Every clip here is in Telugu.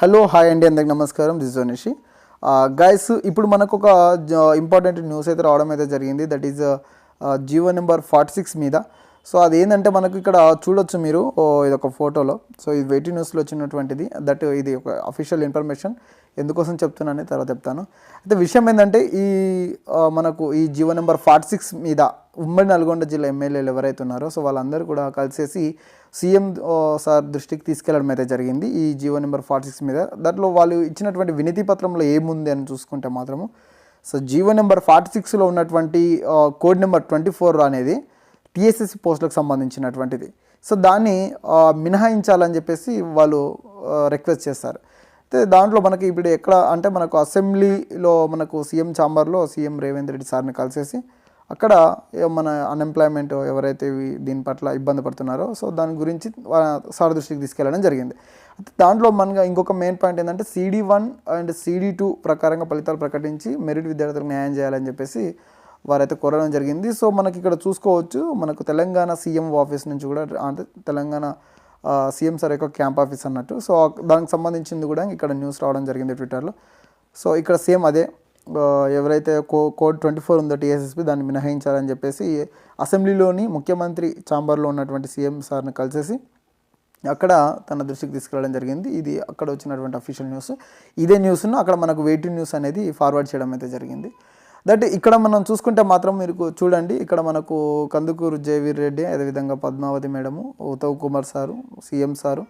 హలో హాయ్ అండి అందరికి నమస్కారం. దిస్ జోనిషి గైస్ ఇప్పుడు మనకు ఒక ఇంపార్టెంట్ న్యూస్ అయితే రావడం అయితే జరిగింది. That is Jio number forty six మీద. సో అది ఏంటంటే మనకు ఇక్కడ చూడొచ్చు మీరు. ఓ, ఇది ఒక ఫోటోలో సో ఇది వెయిటీ న్యూస్లో వచ్చినటువంటిది. దట్ ఇది ఒక అఫీషియల్ ఇన్ఫర్మేషన్ ఎందుకోసం చెప్తున్నాను తర్వాత చెప్తాను. అయితే విషయం ఏంటంటే ఈ uh, మనకు ఈ జియో నెంబర్ ఫార్టీ సిక్స్ మీద ఉమ్మడి నల్గొండ జిల్లా ఎమ్మెల్యేలు ఎవరైతే ఉన్నారో సో వాళ్ళందరూ కూడా కలిసేసి సీఎం సార్ దృష్టికి తీసుకెళ్ళడం అయితే జరిగింది. ఈ జియో నెంబర్ ఫార్టీ సిక్స్ మీద. దాంట్లో వాళ్ళు ఇచ్చినటువంటి వినతి పత్రంలో ఏముంది అని చూసుకుంటే మాత్రము సో జియో నెంబర్ ఫార్టీ సిక్స్లో ఉన్నటువంటి కోడ్ నెంబర్ ట్వంటీ ఫోర్ అనేది టీఎస్ఎస్సి పోస్టులకు సంబంధించినటువంటిది. సో దాన్ని మినహాయించాలని చెప్పేసి వాళ్ళు రిక్వెస్ట్ చేస్తారు అయితే దాంట్లో మనకి ఇప్పుడు ఎక్కడ అంటే మనకు అసెంబ్లీలో మనకు సీఎం ఛాంబర్లో సీఎం రేవంత్ రెడ్డి సార్ని కలిసేసి అక్కడ మన అన్ఎంప్లాయ్మెంట్ ఎవరైతే దీని పట్ల ఇబ్బంది పడుతున్నారో సో దాని గురించి సార్ దృష్టికి తీసుకెళ్ళడం జరిగింది. దాంట్లో మనగా ఇంకొక మెయిన్ పాయింట్ ఏంటంటే CD one and CD two ప్రకారంగా ఫలితాలు ప్రకటించి మెరిట్ విద్యార్థులకు న్యాయం చేయాలని చెప్పేసి వారైతే కోరడం జరిగింది. సో మనకి ఇక్కడ చూసుకోవచ్చు మనకు తెలంగాణ సీఎం ఆఫీస్ నుంచి కూడా అంటే తెలంగాణ సీఎం సార్ యొక్క క్యాంప్ ఆఫీస్ అన్నట్టు. సో దానికి సంబంధించింది కూడా ఇక్కడ న్యూస్ రావడం జరిగింది ట్విట్టర్లో సో ఇక్కడ సేమ్ అదే. ఎవరైతే కో కోడ్ ట్వంటీ ఫోర్ ఉందో టీఎస్ఎస్పి దాన్ని మినహాయించాలని చెప్పేసి అసెంబ్లీలోని ముఖ్యమంత్రి ఛాంబర్లో ఉన్నటువంటి సీఎం సార్ని కలిసేసి అక్కడ తన దృష్టికి తీసుకెళ్ళడం జరిగింది. ఇది అక్కడ వచ్చినటువంటి అఫీషియల్ న్యూస్. ఇదే న్యూస్ను అక్కడ మనకు వెయిటింగ్ న్యూస్ అనేది ఫార్వర్డ్ చేయడం అయితే జరిగింది. దట్ ఇక్కడ మనం చూసుకుంటే మాత్రం మీరు చూడండి. ఇక్కడ మనకు కందుకూరు జయవీర్ రెడ్డి అదేవిధంగా Padmavathi madam Uttam Kumar sir CM sir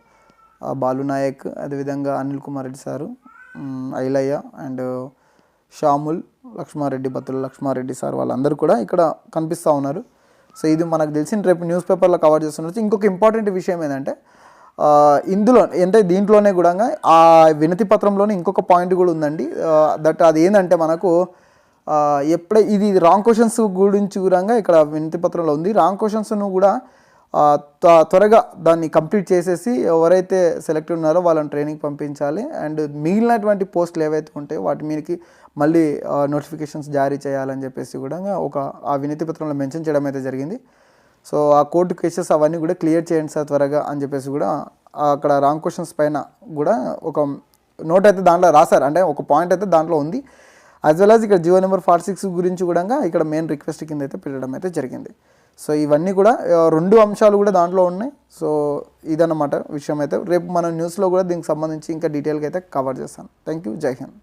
Balu Naik అదేవిధంగా Anil Kumar Reddy sir Ailaiah and Shamul Laxma Reddy Battula Laxma Reddy sir వాళ్ళందరూ కూడా ఇక్కడ కనిపిస్తూ ఉన్నారు. సో ఇది మనకు తెలిసిన రేపు న్యూస్ పేపర్లో కవర్ చేస్తున్నారు ఇంకొక ఇంపార్టెంట్ విషయం ఏంటంటే ఇందులో అంటే దీంట్లోనే కూడా ఆ వినతి పత్రంలోనే ఇంకొక పాయింట్ కూడా ఉందండి. దట్ అది ఏంటంటే మనకు ఎప్పుడే ఇది రాంగ్ క్వశ్చన్స్ గురించి కూడా ఇక్కడ వినతి పత్రంలో ఉంది. రాంగ్ క్వశ్చన్స్ను కూడా త్వరగా దాన్ని కంప్లీట్ చేసేసి ఎవరైతే సెలెక్ట్ ఉన్నారో వాళ్ళని ట్రైనింగ్ పంపించాలి. అండ్ మిగిలినటువంటి పోస్టులు ఏవైతే ఉంటాయో వాటి మీదకి మళ్ళీ నోటిఫికేషన్స్ జారీ చేయాలని చెప్పేసి కూడా ఒక ఆ వినతి పత్రంలో మెన్షన్ చేయడం అయితే జరిగింది. సో ఆ కోర్టు కేసెస్ అవన్నీ కూడా క్లియర్ చేయండి సార్ త్వరగా అని చెప్పేసి కూడా అక్కడ రాంగ్ క్వశ్చన్స్ పైన కూడా ఒక నోట్ అయితే దాంట్లో రాశారు. అంటే ఒక పాయింట్ అయితే దాంట్లో ఉంది. యాజ్ వెల్ యాజ్ ఇక్కడ జియో నెంబర్ ఫార్టీ సిక్స్ గురించి కూడా ఇక్కడ మెయిన్ రిక్వెస్ట్ కింద అయితే పెట్టడం అయితే జరిగింది. సో ఇవన్నీ కూడా రెండు అంశాలు కూడా దాంట్లో ఉన్నాయి. సో ఇదన్నమాట విషయం అయితే. రేపు మన న్యూస్లో కూడా దీనికి సంబంధించి ఇంకా డీటెయిల్గా అయితే కవర్ చేస్తాను. థ్యాంక్ యూ జై హింద్.